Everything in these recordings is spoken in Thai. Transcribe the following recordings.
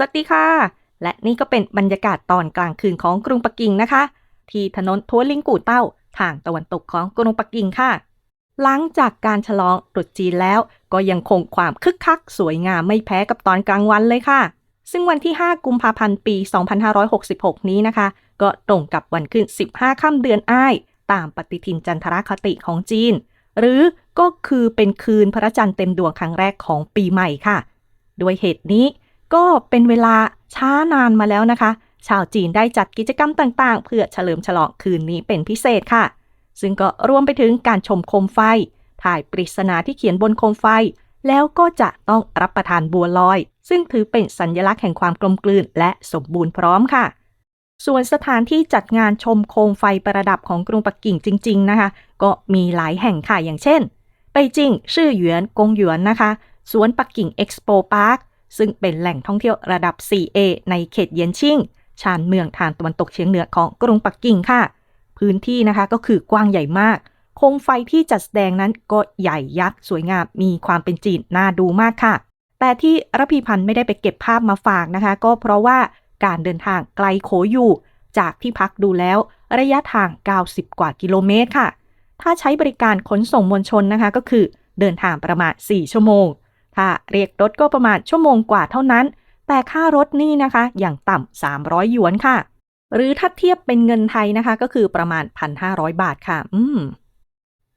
สวัสดีค่ะ และนี่ก็เป็นบรรยากาศตอนกลางคืนของกรุงปักกิ่งนะคะ ที่ถนนทัวลิงกู่เต้า ทางตะวันตกของกรุงปักกิ่งค่ะ หลังจากการฉลองตรุษจีนแล้ว ก็ยังคงความคึกคัก สวยงามไม่แพ้กับตอนกลางวันเลยค่ะ ซึ่งวันที่ 5 กุมภาพันธ์ปี 2566 นี้นะคะ ก็ตรงกับวันขึ้น 15 ค่ำเดือนอ้ายตามปฏิทินจันทรคติของจีน หรือก็คือเป็นคืนพระจันทร์เต็มดวงครั้งแรกของปีใหม่ค่ะ ด้วยเหตุนี้ ก็เป็นเวลาช้านานมาแล้วนะคะ ชาวจีนได้จัดกิจกรรมต่างๆ เพื่อเฉลิมฉลองคืนนี้เป็นพิเศษค่ะ ซึ่งก็รวมไปถึงการชมโคมไฟ ถ่ายปริศนาที่เขียนบนโคมไฟ แล้วก็จะต้องรับประทานบัวลอย ซึ่งถือเป็นสัญลักษณ์แห่งความกลมกลืนและสมบูรณ์พร้อมค่ะส่วนสถานที่จัดงานชมโคมไฟประดับของกรุงปักกิ่งจริง ๆ นะคะ ก็มีหลายแห่งค่ะอย่างเช่น ไปจิง ชื่อหยวนกงหยวนนะคะ สวนปักกิ่งเอ็กซ์โปพาร์ค ซึ่งเป็นแหล่งท่องเที่ยวระดับ 4A ในเขตเยียนชิงชานเมืองทางตะวันตกเฉียงเหนือของกรุงปักกิ่งค่ะ พื้นที่นะคะก็คือกว้างใหญ่มาก โคมไฟที่จัดแสดงนั้นก็ใหญ่ยักษ์สวยงาม มีความเป็นจีนน่าดูมากค่ะ แต่ที่รพีพันธ์ไม่ได้ไปเก็บภาพมาฝากนะคะ ก็เพราะว่าการเดินทางไกลโขอยู่ จากที่พักดูแล้วระยะทาง 90 กว่ากิโลเมตรค่ะ ถ้าใช้บริการขนส่งมวลชนนะคะก็คือเดินทางประมาณ 4 ชั่วโมง ถ้าเรียกรถก็ประมาณชั่วโมงกว่าเท่านั้น แต่ค่ารถนี่นะคะ อย่างต่ำ300 หยวนค่ะ หรือถ้าเทียบเป็นเงินไทยนะคะ ก็คือประมาณ 1,500 บาทค่ะ อืม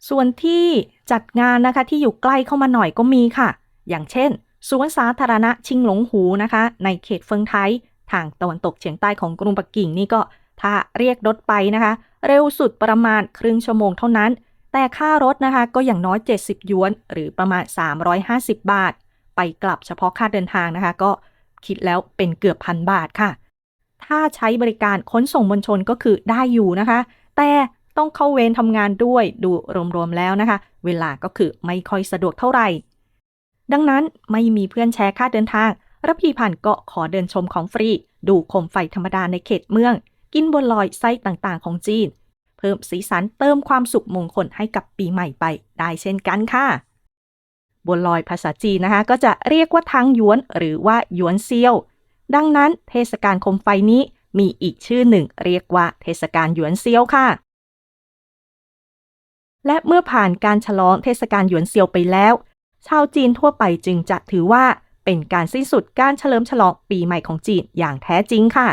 ส่วนที่จัดงานนะคะที่อยู่ใกล้เข้ามาหน่อยก็มีค่ะ อย่างเช่นสวนสาธารณะชิงหลงหูนะคะ ในเขตเฟิงไทยทางตะวันตกเฉียงใต้ของกรุงปักกิ่งนี่ก็ถ้าเรียกรถไปนะคะ เร็วสุดประมาณครึ่งชั่วโมงเท่านั้น แต่ค่ารถนะคะก็อย่างน้อย 70 หยวน หรือประมาณ 350 บาท ไปกลับเฉพาะค่าเดินทางนะคะ ก็คิดแล้วเป็นเกือบพันบาทค่ะ ถ้าใช้บริการขนส่งมวลชนก็คือได้อยู่นะคะ แต่ต้องเข้าเวรทำงานด้วยดูรวมๆแล้วนะคะ เวลาก็คือไม่ค่อยสะดวกเท่าไหร่ ดังนั้นไม่มีเพื่อนแชร์ค่าเดินทางรับพีพันธ์ก็ขอเดินชมของฟรี ดูโคมไฟธรรมดาในเขตเมือง กินบนลอยไส้ต่างๆของจีน เพิ่มสีสันเติมความสุขมงคลให้กับปีใหม่ไปได้เช่นกันค่ะบนลอยภาษาจีนนะคะ ก็จะเรียกว่าทางหยวนหรือว่าหยวนเซียว ดังนั้นเทศกาลโคมไฟนี้มีอีกชื่อหนึ่ง เรียกว่าเทศกาลหยวนเซียวค่ะ และเมื่อผ่านการฉลองเทศกาลหยวนเซียวไปแล้ว ชาวจีนทั่วไปจึงจะถือว่าเป็นการสิ้นสุดการเฉลิมฉลองปีใหม่ของจีนอย่างแท้จริงค่ะ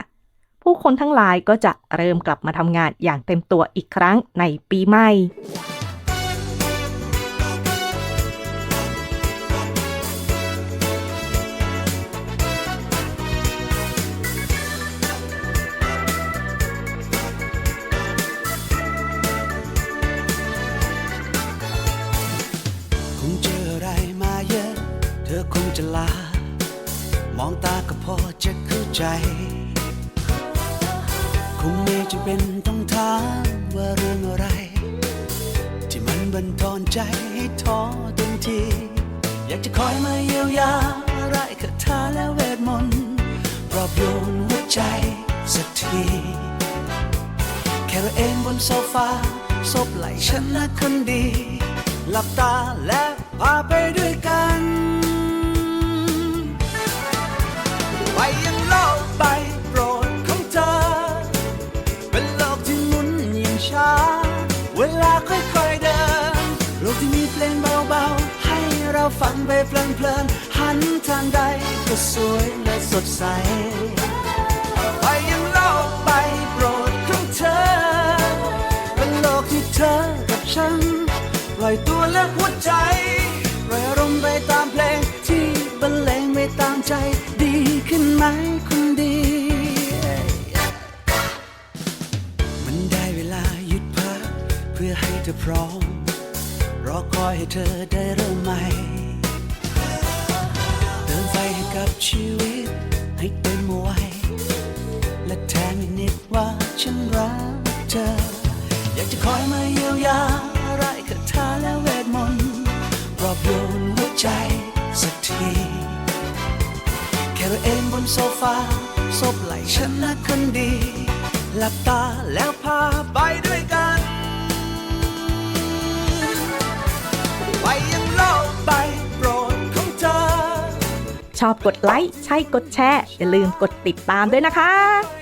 ผู้คนทั้งหลายก็จะเริ่มกลับมาทำงานอย่างเต็มตัวอีกครั้งในปีใหม่จะลามองตาก็พอจะเข้าใจ คงไม่จำเป็นต้องถามว่าเรื่องอะไร ที่มันบันทอนใจให้ท้อเต็มที อยากจะคอยมาเยียวยาอะไรคาถาและเวทมนต์ปลอบโยนหัวใจสักที แค่เราเองบนโซฟาซบไหลฉันนะคนดี หลับตาและพาไปด้วยกันไปยังโลกใบ ราฟังไปเพลินๆหันทางใดก็สวยและสดใสไปยังโลกใบโปรดของเธอ เป็นโลกที่เธอกับฉันปล่อยตัวและหัวใจปล่อยอารมณ์ไปตามเพลงที่บรรเลงไปตามใจ ดีขึ้นไหมคนดี มันได้เวลาหยุดพักเพื่อให้เธอพร้อม ให้เธอได้เริ่มใหม่ เติมไฟให้กับชีวิตให้เต็มไว้และแทนอีกนิดว่าฉันรักเธอ อยากจะคอยมาเยียวยาไรคาถาและเวทมนต์ปลอบโยนหัวใจสักที แค่เราเองบนโซฟาซบไหลฉันนะคนดี หลับตาแล้วพาไปด้วยกัน ชอบกดไลค์ ใช่กดแชร์ อย่าลืมกดติดตามด้วยนะคะ